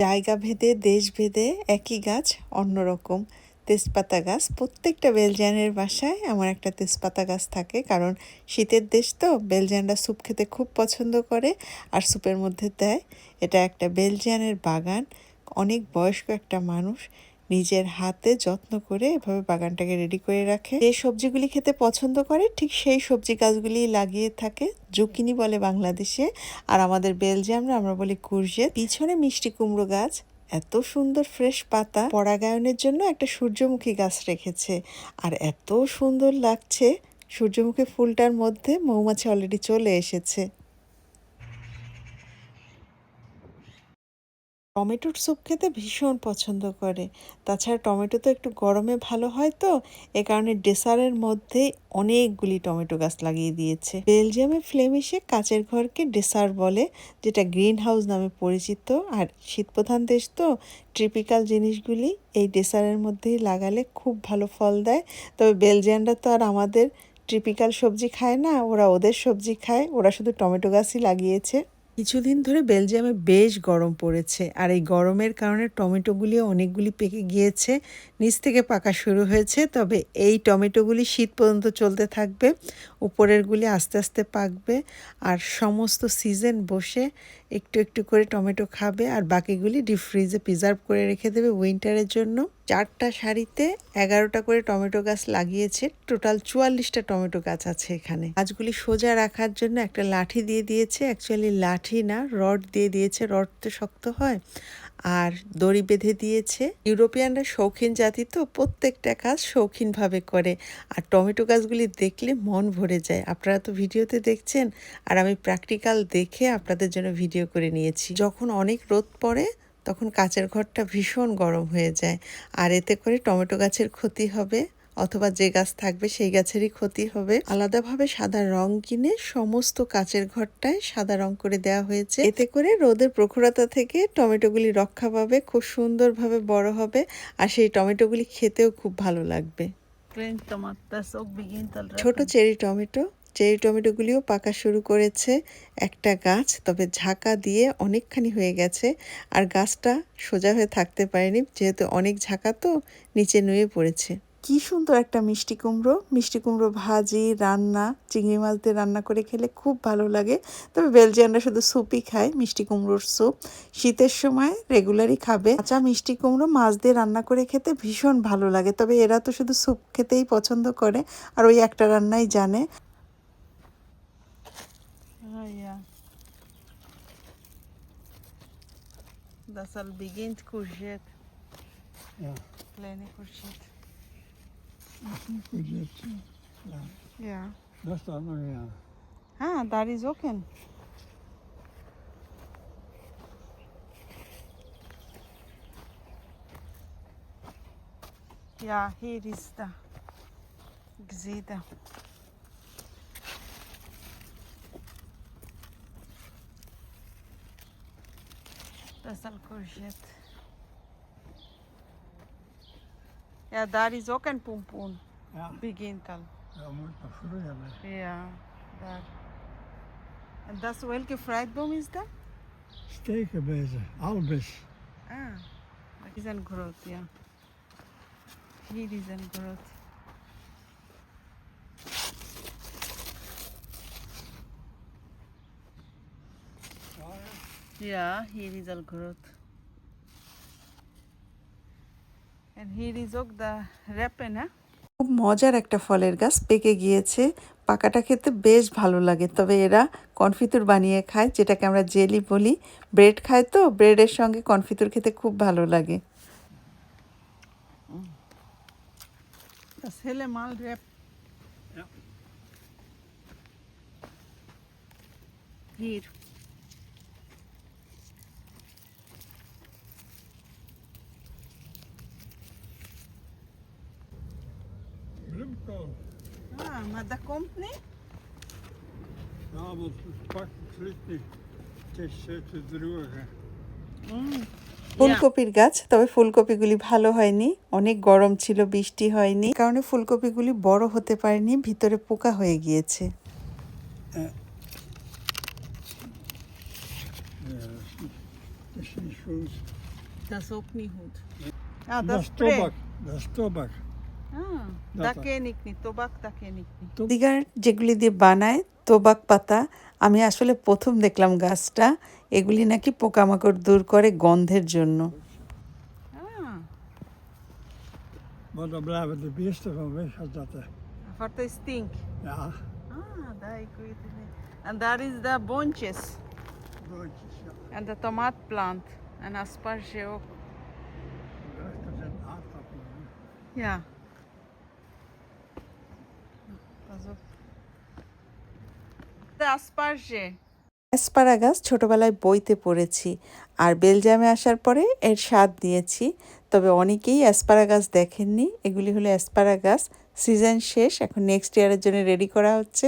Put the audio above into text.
জায়গা ভেদে, দেশ ভেদে একই গাছ অন্যরকম তেজপাতা গাছ। প্রত্যেকটা বেলজিয়ানের বাসায় আমার একটা তেজপাতা গাছ থাকে, কারণ শীতের দেশ তো, বেলজিয়ানরা স্যুপ খেতে খুব পছন্দ করে আর স্যুপের মধ্যে দেয়। এটা একটা বেলজিয়ানের বাগান, অনেক বয়স্ক একটা মানুষ। নিজের হাতে যত্ন করে এভাবে বাগানটাকে রেডি করে রাখে। যে সবজিগুলি খেতে পছন্দ করে, ঠিক সেই সবজি গাছগুলি লাগিয়ে থাকে। জুকিনি বলে বাংলাদেশে, আর আমাদের বেলজিয়ামরা আমরা বলি কুরজে পিছনে মিষ্টি কুমড়ো গাছ, এত সুন্দর ফ্রেশ পাতা, পরাগায়নের জন্য একটা সূর্যমুখী গাছ রেখেছে। আর এত সুন্দর লাগছে, সূর্যমুখী ফুলটার মধ্যে মৌমাছি অলরেডি চলে এসেছে। টমেটোর স্যুপ খেতে ভীষণ পছন্দ করে। তাছাড়া টমেটো তো একটু গরমে ভালো হয় তো, এ কারণে ডেসারের মধ্যে অনেকগুলি টমেটো গাছ লাগিয়ে দিয়েছে। বেলজিয়ামে ফ্লেমিশে কাচের ঘরকে ডেসার বলে, যেটা গ্রিন হাউস নামে পরিচিত। আর শীতপ্রধান দেশ তো, ট্রিপিক্যাল জিনিসগুলি এই ডেসারের মধ্যেই লাগালে খুব ভালো ফল দেয়। তবে বেলজিয়ানরা তো আর আমাদের ট্রিপিক্যাল সবজি খায় না, ওরা ওদের সবজি খায়, ওরা শুধু টমেটো গাছই লাগিয়েছে। কিছুদিন ধরে বেলজিয়ামে বেশ গরম পড়েছে আর এই গরমের কারণে টমেটোগুলিও অনেকগুলি পেকে গিয়েছে, নিচ থেকে পাকা শুরু হয়েছে। তবে এই টমেটোগুলি শীত পর্যন্ত চলতে থাকবে, উপরেরগুলি আস্তে আস্তে পাকবে আর সমস্ত সিজন বসে একটু একটু করে টমেটো খাবে আর বাকিগুলি ডিপ ফ্রিজে প্রিজার্ভ করে রেখে দেবে উইন্টারের জন্য। চারটা শাড়িতে এগারোটা করে টমেটো গাছ লাগিয়েছে। টোটাল চুয়াল্লিশটা টমেটো গাছ আছে এখানে। গাছগুলি সোজা রাখার জন্য একটা লাঠি দিয়ে দিয়েছে। অ্যাকচুয়ালি লাঠি না, রড দিয়ে দিয়েছে। রড তো শক্ত হয়। আর দড়ি বেঁধে দিয়েছে। ইউরোপিয়ানরা শৌখিন জাতি তো, প্রত্যেকটা কাজ শৌখিনভাবে করে। আর টমেটো গাছগুলি দেখলে মন ভরে যায়। আপনারা তো ভিডিওতে দেখছেন, আর আমি প্র্যাকটিক্যাল দেখে আপনাদের জন্য ভিডিও করে নিয়েছি। যখন অনেক রোদ পড়ে তখন কাচের ঘরটা ভীষণ গরম হয়ে যায়। আর এতে করে টমেটো গাছের ক্ষতি হবে অথবা যে গাছ থাকবে সেই গাছেরই ক্ষতি হবে। আলাদাভাবে সাদা রং কিনে সমস্ত কাচের ঘরটায় সাদা রং করে দেওয়া হয়েছে। এতে করে রোদের প্রখরতা থেকে টমেটোগুলি রক্ষা পাবে খুব সুন্দরভাবে বড় হবে আর সেই টমেটোগুলি খেতেও খুব ভালো লাগবে। ছোট চেরি টমেটো চেরি টমেটোগুলিও পাকা শুরু করেছে একটা গাছ, তবে ঝাঁকা দিয়ে অনেকখানি হয়ে গেছে আর গাছটা সোজা হয়ে থাকতে পারেনি, যেহেতু অনেক ঝাঁকা তো নিচে নুয়ে পড়েছে। কি সুন্দর একটা মিষ্টি কুমড়ো। মিষ্টি কুমড়ো ভাজি, রান্না, চিংড়ি মাছ দিয়ে রান্না করে খেলে খুব ভালো লাগে। তবে বেলজিয়ানরা শুধু স্যুপই খায়, মিষ্টি কুমড়োর স্যুপ। শীতের সময় রেগুলারই খাবে। কাঁচা মিষ্টি কুমড়ো মাছ দিয়ে রান্না করে খেতে ভীষণ ভালো লাগে, তবে এরা তো শুধু স্যুপ খেতেই পছন্দ করে, আর ওই একটা রান্নাই জানে। Aia. Dar să-l bighint cu jet. Da. É. Plene cu jet. Cu jet, da. Ia. Da, asta nu e. Ah, Gzida. Zie dat. Dat is al courgette. Ja, daar is ook een pompoen. Ja, Begint al. dat moet nog groeien. hè. Ja, daar. En dat is welke fruitboom is dat? Stekenbezen, albes. Ah, dat is een groot, ja. Hier is een groot. Ja, hier is al groot. And here is ook the repen, hè? খুব মজার একটা ফলের গাছ পেকে গিয়েছে পাকাটা খেতে বেশ ভালো লাগে তবে এরা কনফিতুর বানিয়ে খায় যেটাকে আমরা জেলি বলি ব্রেড খায় তো ব্রেডের সঙ্গে কনফিতুর খেতে খুব ভালো লাগে. Ja. Hier. ফুলকপির গাছ তবে ফুলকপিগুলি ভালো হয়নি অনেক গরম ছিল বৃষ্টি হয়নি কারণে ফুলকপিগুলি বড় হতে পারেনি ভিতরে পোকা হয়ে গিয়েছে আ দাস স্টোবাক দাস স্টোবাক Ah. সিগারেট যেগুলি দিয়ে বানায় তোবাক পাতা আমি আসলে প্রথম দেখলাম গাছটা এগুলি নাকি পোকামাকড় দূর করে গন্ধের জন্য Ah, Maar dan blijven de beesten van weg als dat. eh, voor de stink. Ja, Ah, daar ik weet het niet. En daar is de boontjes. broodjes. Ja. En de tomaatplant. En asperge ook. De rechter zijn aardappelen. hè. Ja. Asperge. Asparagus ছোটবেলায় বইতে পড়েছি আর বেলজামে আসার পরে এর স্বাদ দিয়েছি তবে অনেকেই অ্যাসপারাগাস দেখেননি। এগুলি হলো অ্যাসপারাগাস সিজন শেষ, এখন নেক্সট ইয়ারের জন্য রেডি করা হচ্ছে।